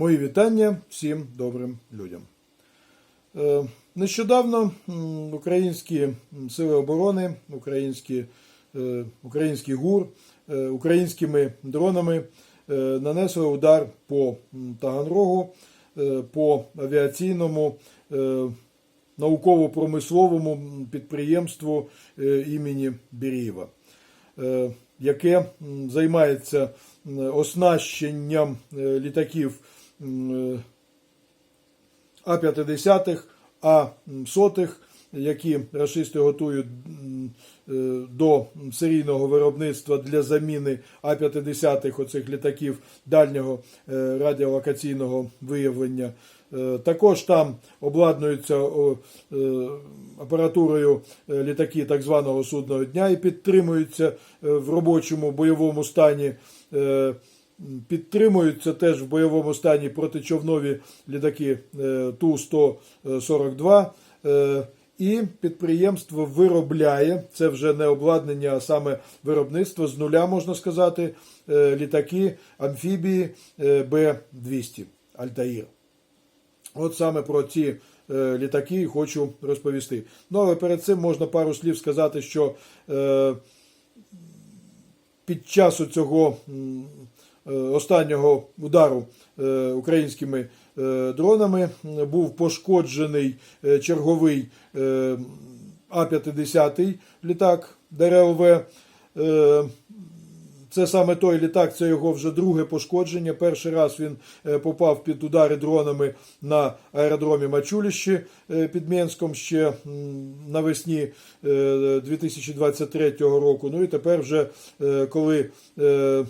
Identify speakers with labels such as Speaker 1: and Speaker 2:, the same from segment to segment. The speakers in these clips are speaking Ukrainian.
Speaker 1: Мої вітання всім добрим людям. Е, Нещодавно українські сили оборони, українські, е, український ГУР е, українськими дронами нанесли удар по Таганрогу, по авіаційному науково-промисловому підприємству імені Бірієва е, яке займається оснащенням літаків е, А-50, А-100, які рашисти готують е, до серійного виробництва для заміни А-50 оцих літаків дальнього е, радіолокаційного виявлення. Також там обладнуються апаратурою літаки так званого судного дня і підтримуються в робочому бойовому стані. Підтримуються теж в бойовому стані протичовнові літаки е, Ту-142. е, І підприємство виробляє, це вже не обладнання, а саме виробництво з нуля, можна сказати, е, літаки, амфібії е, Б-200 Альтаїр. От саме про ці літаки хочу розповісти. Ну, але перед цим можна пару слів сказати, що під час цього останнього удару е, українськими е, дронами був пошкоджений е, черговий е, А-50 літак ДРЛВ. Е, це саме той літак, це його вже друге пошкодження. Перший раз він е, попав під удари дронами на аеродромі Мачуліщі е, під Менськом ще навесні е, 2023 року. Ну і тепер вже е, коли е,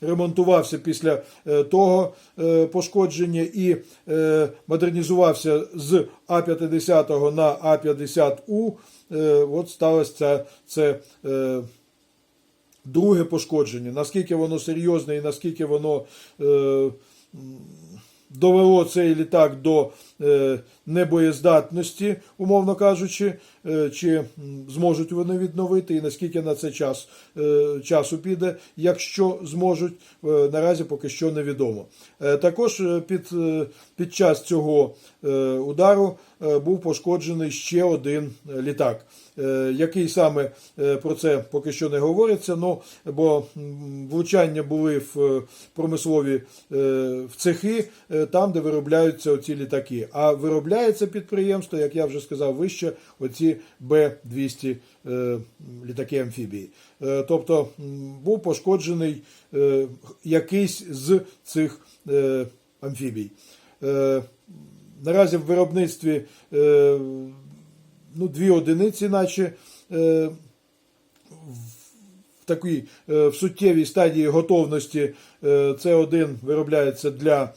Speaker 1: ремонтувався після е, того е, пошкодження і е, модернізувався з А-50 на А-50У, е, от сталося це, це друге пошкодження. Наскільки воно серйозне і наскільки воно довело цей літак до небоєздатності, умовно кажучи, е, чи зможуть вони відновити, і наскільки на це час, е, часу піде, якщо зможуть, е, наразі поки що невідомо. Е, Також е, під, е, під час цього е, удару е, був пошкоджений ще один е, літак. Е, Який саме е, про це поки що не говориться, ну, бо влучання були в е, промислові е, в цехи, е, там, де виробляються оці літаки. А виробляється підприємство, як я вже сказав, вище оці Б-200 е, літаки амфібії. Е, Тобто був пошкоджений е, якийсь з цих амфібій. Наразі в виробництві ну, дві одиниці, наче в такій в суттєвій стадії готовності. Це один виробляється для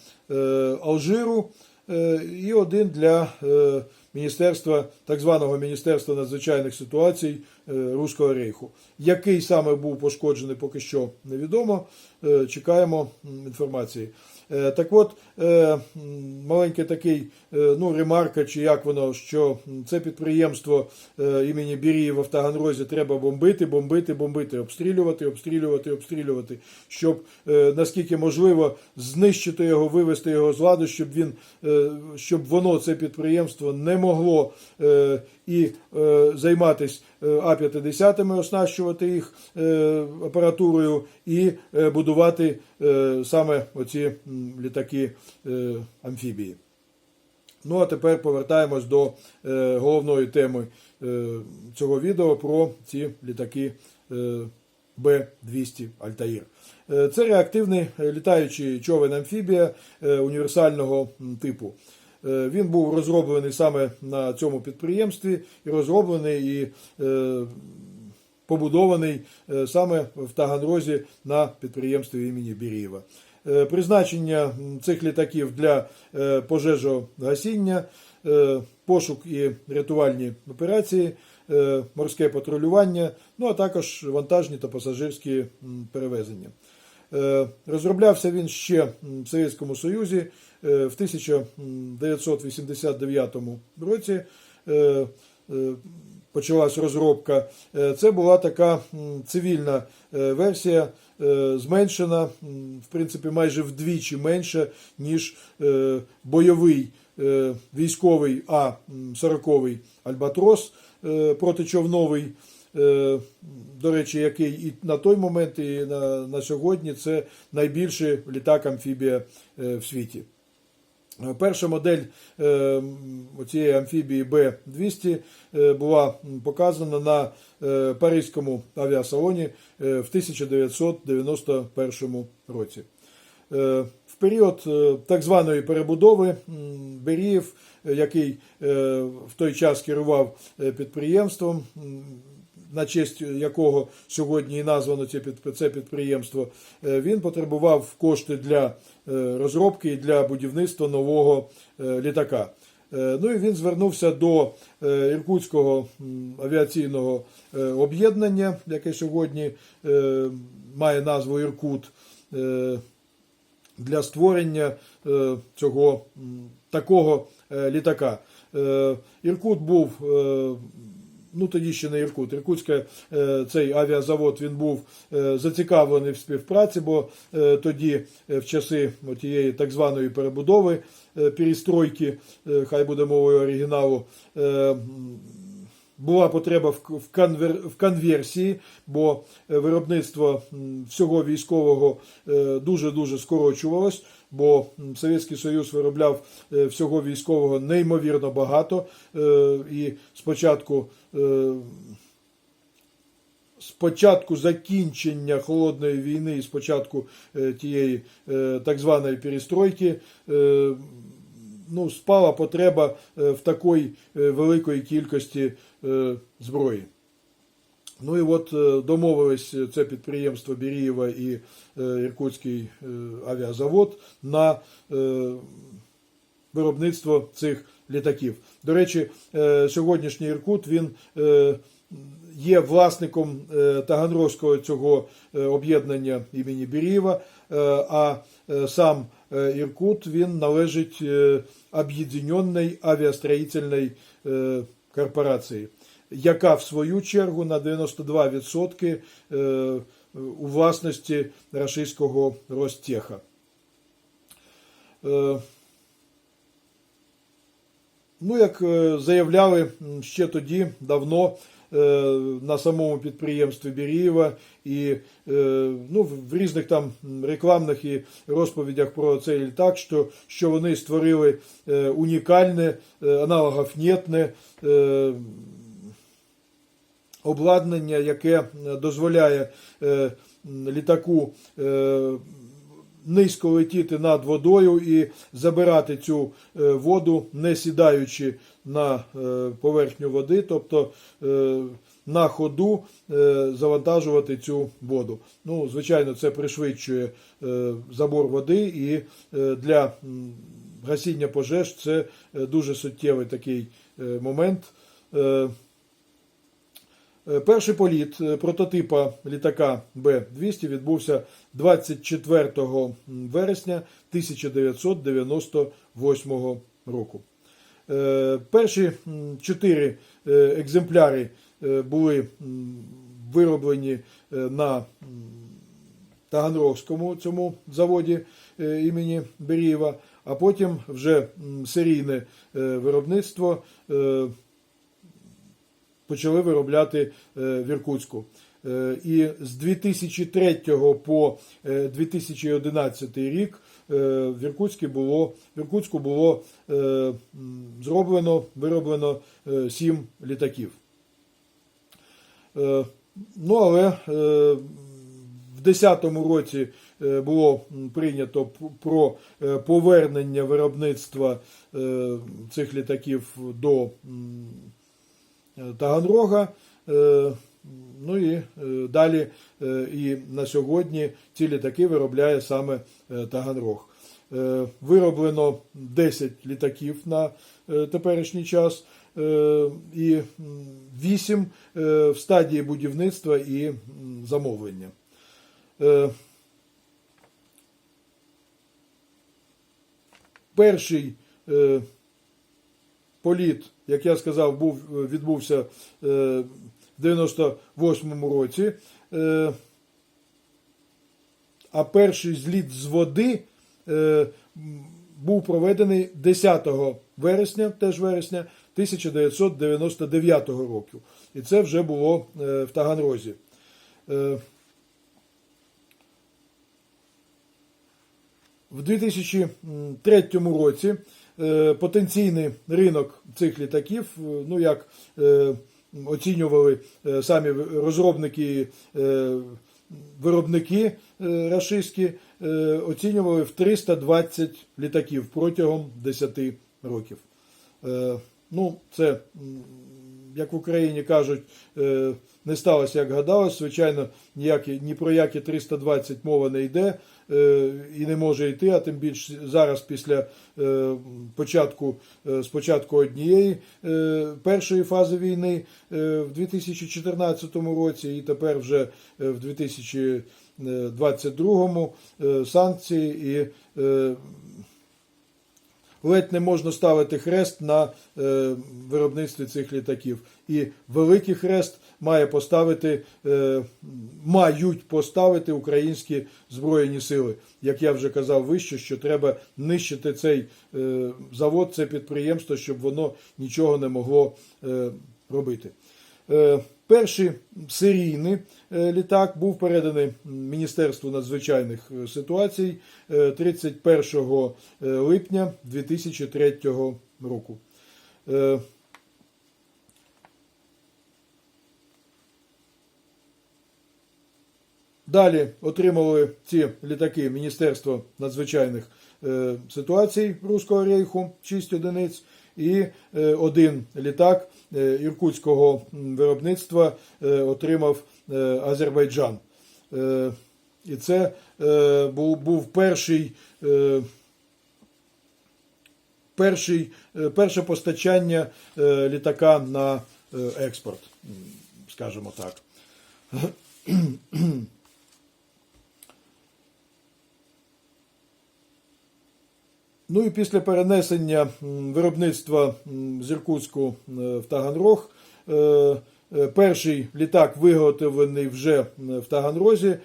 Speaker 1: Алжиру і один для е, міністерства, так званого Міністерства надзвичайних ситуацій е, Руського рейху. Який саме був пошкоджений, поки що невідомо. Е, Чекаємо інформації. Е, Так от, е, маленький такий е, ну, ремарка, чи як воно, що це підприємство імені Бірієва в Таганрозі треба бомбити, бомбити, бомбити, обстрілювати, обстрілювати, обстрілювати, щоб наскільки можливо знищити його, вивести його з ладу, щоб він, щоб воно, це підприємство, не могло і займатися А-50, оснащувати їх е, апаратурою і е, будувати е, саме оці літаки е, амфібії. Ну а тепер повертаємось до е, головної теми е, цього відео про ці літаки е, Б-200 Альтаїр. Е, це реактивний е, літаючий човен амфібія е, універсального типу. Е, Він був розроблений саме на цьому підприємстві і розроблений і е, побудований е, саме в Таганрозі на підприємстві імені Бірієва. Призначення цих літаків для пожежогасіння, пошук і рятувальні операції, морське патрулювання, ну а також вантажні та пасажирські перевезення. Е, Розроблявся він ще в Совєтському Союзі е, в 1989 році. е, Почалась розробка. Це була така цивільна версія зменшена, в принципі, майже вдвічі менша, ніж бойовий військовий А-40 Альбатрос протичовновий. Е, До речі, який і на той момент, і на, на сьогодні це найбільший літак амфібія е, в світі. Перша модель е, цієї амфібії Б-200 е, була показана на Паризькому авіасалоні в 1991 році. В період так званої перебудови е, який в той час керував підприємством, на честь якого сьогодні і названо це підприємство, е, він потребував кошти для е, розробки і для будівництва нового е, літака. Ну і він звернувся до Іркутського авіаційного об'єднання, яке сьогодні має назву Іркут, для створення цього такого літака. Іркут був. Ну, тоді ще не Іркут. Іркутська, е, цей авіазавод він був е, зацікавлений в співпраці, бо е, тоді, в часи тієї так званої перебудови, перестройки, хай буде мовою оригіналу, була потреба в конвер, в конверсії, бо е, виробництво всього військового дуже дуже скорочувалось. Бо Совєтський Союз виробляв е, всього військового неймовірно багато. Е, І спочатку е, спочатку закінчення холодної війни, і спочатку е, тієї е, так званої перестройки, е, ну, спала потреба е, в такої е, великої кількості е, зброї. Ну і от домовились це підприємство Бірієва і Іркутський авіазавод на виробництво цих літаків. До речі, сьогоднішній Іркут він є власником Таганрозького цього об'єднання імені Бірієва, а сам е, Іркут він належить е, Об'єднаній авіастроїтельній е, корпорації, яка в свою чергу на 92% е, у власності рашистського Ростеха. Е, Ну, як заявляли ще тоді давно на самому підприємстві Бірієва. І е, ну, в різних там рекламних і розповідях про цей літак, що, що вони створили е, унікальне, е, аналогофнєтне е, обладнання, яке дозволяє е, літаку е, низько летіти над водою і забирати цю е, воду, не сідаючи на е, поверхню води, тобто е, на ходу завантажувати цю воду. Ну, звичайно, це пришвидшує забор води і для гасіння пожеж це дуже суттєвий такий момент. Е, Перший політ е, прототипа літака Б-200 відбувся 24 вересня 1998 року. Е, Перші чотири екземпляри були вироблені на Таганрогському цьому заводі імені Берієва, а потім вже серійне виробництво почали виробляти е, в Іркутську. Е, І з 2003 по е, 2011 рік е, в Іркутську було, в Іркутську було зроблено, вироблено е, сім літаків. Ну, але в 2010 році було прийнято про повернення виробництва цих літаків до Таганрога. Е, Ну і е, далі е, і на сьогодні ці літаки виробляє саме е, Таганрог. Е, Вироблено 10 літаків на е, теперішній час е, і 8 в стадії будівництва і замовлення. Е, Перший е, політ, як я сказав, був, відбувся е, в 98-му році. Е, а перший зліт з води е, був проведений 10 вересня, теж вересня 1999 року. І це вже було в Таганрозі. В 2003 році потенційний ринок цих літаків, е, ну як е, оцінювали е, самі розробники, е, виробники е, рашистські, е, оцінювали в 320 літаків протягом 10 років. Е, Ну, це, як в Україні кажуть, е, не сталося, як гадалось. Звичайно, ніякі, ні про які 320 мова не йде е, і не може йти, а тим більше зараз після е, початку, спочатку однієї першої фази війни в 2014 році і тепер вже в 2022 е, санкції і ледь не можна ставити хрест на е, виробництві цих літаків. І великий хрест має поставити, е, мають поставити українські збройні сили. Як я вже казав вище, що треба нищити цей е, завод, це підприємство, щоб воно нічого не могло е, робити. Е, Перший серійний е, літак був переданий Міністерству надзвичайних е, ситуацій е, 31 липня 2003 року. Далі отримали ці літаки Міністерство надзвичайних ситуацій Руського рейху, 6 одиниць, і е, один літак е, іркутського виробництва е, отримав Азербайджан. І це був, перший. Перший, перше постачання літака на експорт, скажімо так. Ну і після перенесення виробництва з Іркутську е, в Таганрог, е, е, перший літак, виготовлений вже в Таганрозі,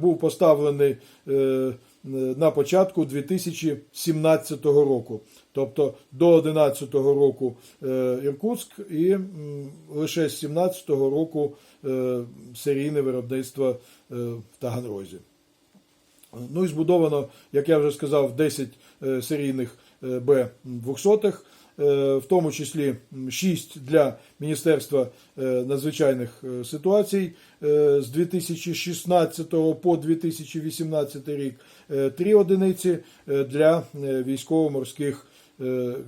Speaker 1: був поставлений на початку 2017 року. Тобто до 2011 року Іркутськ і лише з 2017 року серійне виробництво в Таганрозі. Ну і збудовано, як я вже сказав, 10 е, серійних е, Б-200, е, в тому числі 6 для Міністерства надзвичайних ситуацій з 2016 по 2018 рік, 3 одиниці для військово-морських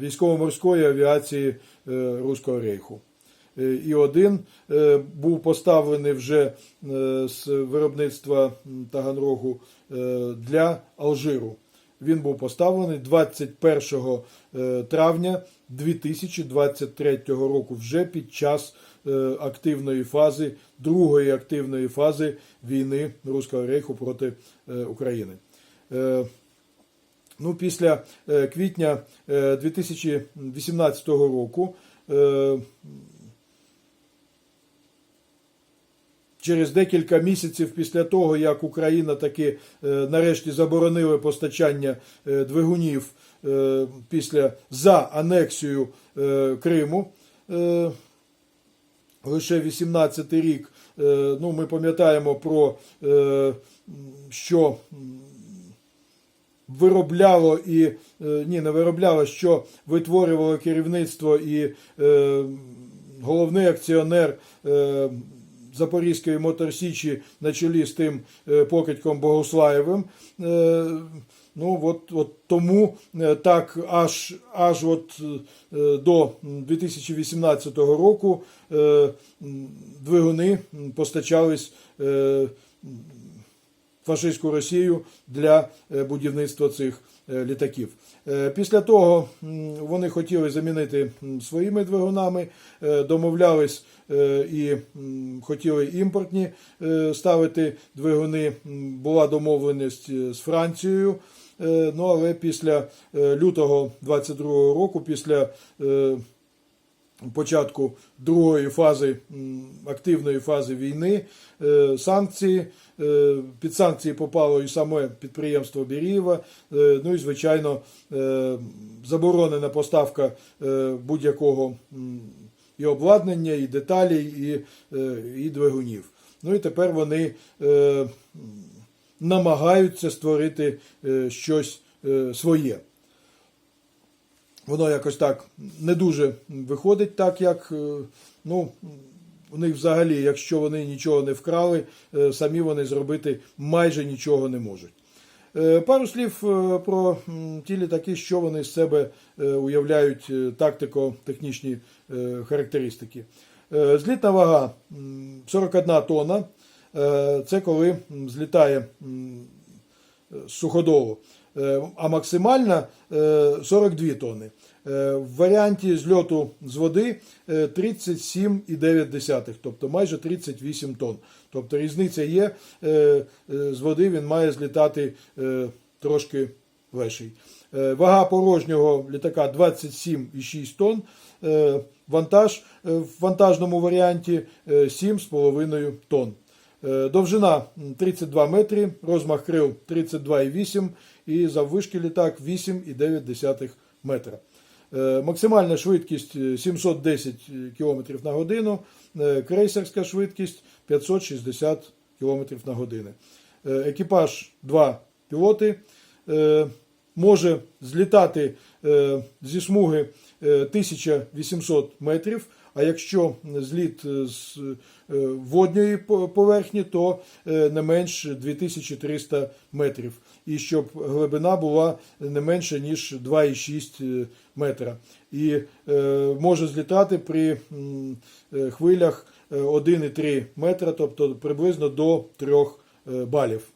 Speaker 1: військово-морської авіації Руського рейху. Е, і один е, був поставлений вже е, з виробництва Таганрогу для Алжиру. Він був поставлений 21 е, травня 2023 року, вже під час активної фази, другої активної фази війни Руського рейху проти України. Ну, після квітня е, 2018 року е, через декілька місяців після того, як Україна таки е, нарешті заборонила постачання е, двигунів е, після за анексію Криму. Лише 18 рік. е, Ну, ми пам'ятаємо про що виробляло і ні, не виробляло, що витворювало керівництво і головний акціонер Запорізької моторсічі на чолі з тим е, покидьком Богослаєвим. Е, Ну, от, от тому е, так аж, аж от до 2018 року двигуни постачались фашистську Росію для будівництва цих літаків. Після того вони хотіли замінити своїми двигунами, домовлялись і хотіли імпортні е, ставити двигуни. Була домовленість е, з Францією. Е, Ну, але після е, лютого 22 року, після е, початку другої фази активної фази війни е, санкції. Е, Під санкції попало і саме підприємство Бірієва. Е, Ну і звичайно, е, заборонена поставка е, будь-якого і обладнання, і деталей, і, е, і двигунів. Ну і тепер вони е, намагаються створити е, щось е, своє воно якось так не дуже виходить, так як ну, у них взагалі, якщо вони нічого не вкрали, самі вони зробити майже нічого не можуть. Е, Пару слів е, про ті літаки, що вони з себе е, уявляють тактико-технічні характеристики. Злітна вага 41 тонна. Це коли злітає з суходолу, а максимальна е, 42 тонни. Е, В варіанті зльоту з води е, 37,9, тобто майже 38 тонн. Тобто різниця є, е, е, з води він має злітати е, трошки легший. Е, Вага порожнього літака 27,6 тонн. Е, Вантаж е, в вантажному варіанті е, 7,5 тонн. Е, Довжина 32 метри, розмах крил 32,8 і заввишки літак 8,9 метра. Е, Максимальна швидкість е, 710 км на годину, е, крейсерська швидкість 560 км на годину. Е, Екіпаж 2 пілоти. Е, Може злітати е, зі смуги е, 1800 метрів, а якщо зліт е, з е, водньої поверхні, то е, не менш 2300 метрів. І щоб глибина була не менше, ніж 2,6 метра. І може злітати при хвилях е, 1,3 метра, тобто приблизно до 3 е, балів.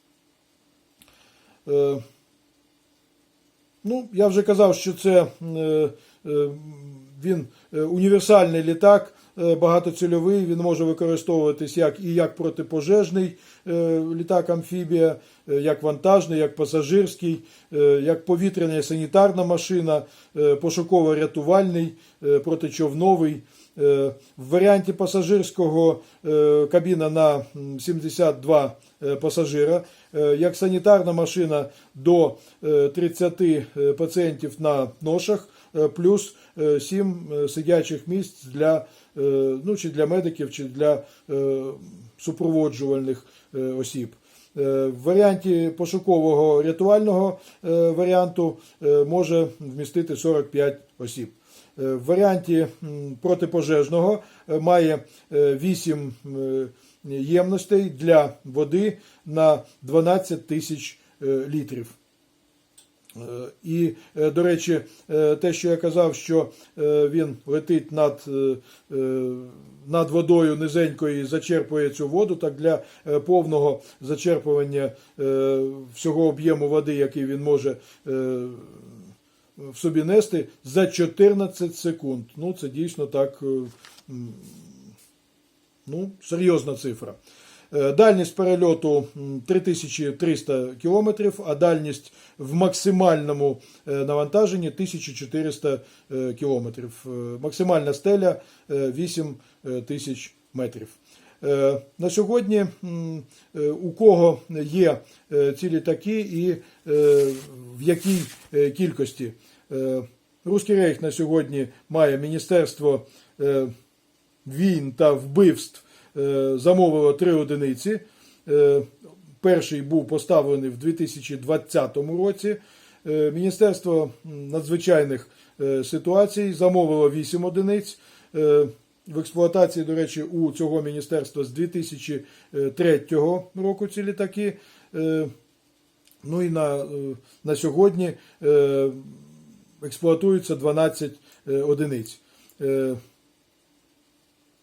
Speaker 1: Ну, я вже казав, що це він е, універсальний літак, е, багатоцільовий. Він може використовуватись як і як протипожежний е, літак амфібія, як вантажний, як пасажирський, як повітряна і санітарна машина, пошуково-рятувальний, протичовновий. В варіанті пасажирського кабіна на 72 е, пасажира, як санітарна машина до е, 30 е, пацієнтів на ношах, плюс 7 сидячих місць для, е, ну, чи для медиків, чи для е, супроводжувальних е, осіб. Е, В варіанті пошукового рятувального е, варіанту е, може вмістити 45 осіб. Е, В варіанті протипожежного е, має 8 ємностей для води на 12 тисяч е, літрів. І, е, до речі, е, те, що я казав, що е, він летить над, над водою низенькою і зачерпує цю воду, так для повного зачерпування всього об'єму води, який він може в собі нести, за 14 секунд. Ну, це дійсно так ну, серйозна цифра. Е, Дальність перельоту 3300 кілометрів, а дальність в максимальному е, навантаженні 1400 е, кілометрів. Максимальна стеля е, 8 тисяч метрів. На сьогодні у кого є ці літаки і в якій кількості. Руський рейх на сьогодні має Міністерство війн та вбивств замовило три одиниці. Е, Перший був поставлений в 2020 році. Е, Міністерство надзвичайних е, ситуацій замовило 8 одиниць. Е, В експлуатації, до речі, у цього міністерства з 2003 року ці літаки. Е, Ну і на, е, на сьогодні е, експлуатується 12 е, одиниць. Е,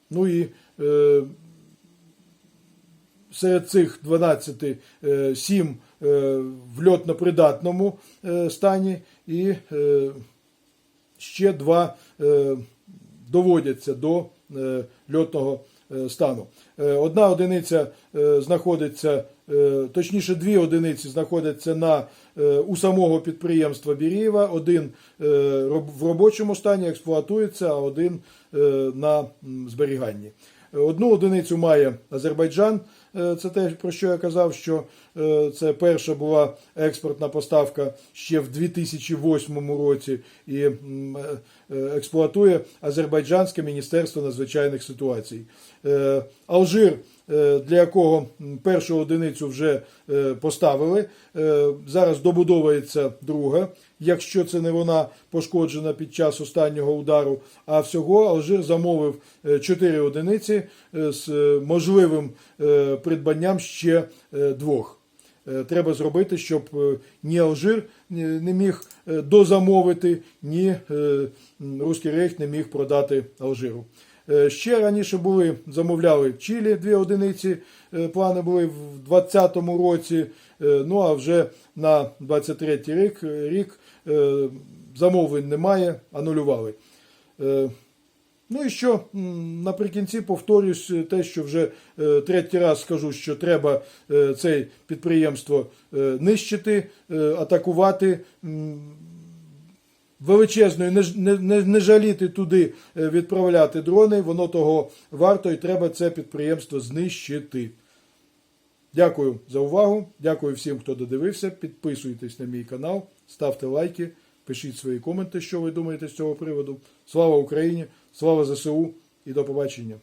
Speaker 1: Ну і е, серед цих 12 е, 7 е, в льотно-придатному е, стані і е, ще два е, доводяться до е, льотного е, стану. Е, Одна одиниця е, знаходиться, е, точніше, дві одиниці знаходяться на е, у самого підприємства Бірієва, один е, в робочому стані експлуатується, а один е, на зберіганні. Одну одиницю має Азербайджан. Е, Це те, про що я казав, що це перша була експортна поставка ще в 2008 році і е, е, експлуатує Азербайджанське міністерство надзвичайних ситуацій. Е, Алжир, е, для якого першу одиницю вже е, поставили, е, зараз добудовується друга. Якщо це не вона пошкоджена під час останнього удару, а всього Алжир замовив 4 одиниці е, з е, можливим е, придбанням ще е, двох. Е, Треба зробити, щоб е, ні Алжир не міг е, дозамовити, ні е, Руський Рейх не міг продати Алжиру. Е, Ще раніше були, замовляли Чилі дві одиниці, е, плани були в 2020 році, е, ну а вже на 23 рік, рік е, замовлень немає, анулювали. Ну і що наприкінці повторюсь е, те, що вже е, третій раз скажу, що треба е, це підприємство нищити, атакувати. Величезною не, не, не, жаліти туди відправляти дрони, воно того варто і треба це підприємство знищити. Дякую за увагу. Дякую всім, хто додивився. Підписуйтесь на мій канал, ставте лайки, пишіть свої коменти, що ви думаєте з цього приводу. Слава Україні! Слава ЗСУ і до побачення!